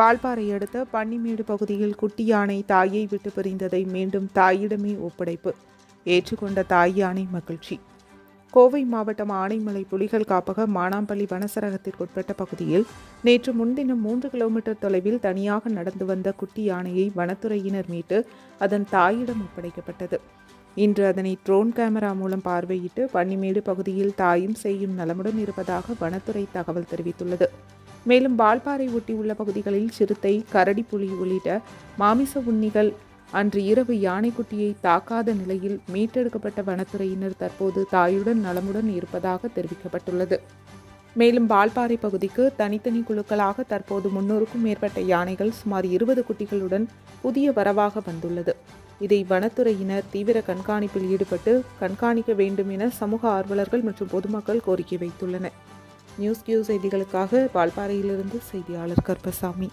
வால்பாறை அடுத்த பன்னிமேடு பகுதியில் குட்டி யானை தாயை விட்டு பிரிந்ததை மீண்டும் தாயிடமே ஒப்படைப்பு. ஏற்றுக்கொண்ட தாய் யானை மகிழ்ச்சி. கோவை மாவட்டம் ஆனைமலை புலிகள் காப்பக மானாம்பள்ளி வனசரகத்திற்குட்பட்ட பகுதியில் நேற்று முன்தினம் மூன்று கிலோமீட்டர் தொலைவில் தனியாக நடந்து வந்த குட்டி யானையை வனத்துறையினர் மீட்டு அதன் தாயிடம் ஒப்படைக்கப்பட்டது. இன்று அதனை ட்ரோன் கேமரா மூலம் பார்வையிட்டு பன்னிமேடு பகுதியில் தாயும் செய்யும் நலமுடன் இருப்பதாக வனத்துறை தகவல் தெரிவித்துள்ளது. மேலும் வால்பாறை ஒட்டியுள்ள பகுதிகளில் சிறுத்தை கரடி புலி உள்ளிட்ட மாமிச உண்ணிகள் அன்று இரவு யானைக்குட்டியை தாக்காத நிலையில் மீட்டெடுக்கப்பட்ட வனத்துறையினர் தற்போது தாயுடன் நலமுடன் இருப்பதாக தெரிவிக்கப்பட்டுள்ளது. மேலும் வால்பாறை பகுதிக்கு தனித்தனி குழுக்களாக தற்போது முன்னூறுக்கும் மேற்பட்ட யானைகள் சுமார் இருபது குட்டிகளுடன் புதிய வரவாக வந்துள்ளது. இதை வனத்துறையினர் தீவிர கண்காணிப்பில் ஈடுபட்டு கண்காணிக்க வேண்டும் என சமூக ஆர்வலர்கள் மற்றும் பொதுமக்கள் கோரிக்கை வைத்துள்ளனர். நியூஸ் கியூ செய்திகளுக்காக வால்பாறையிலிருந்து செய்தியாளர் கருப்பசாமி.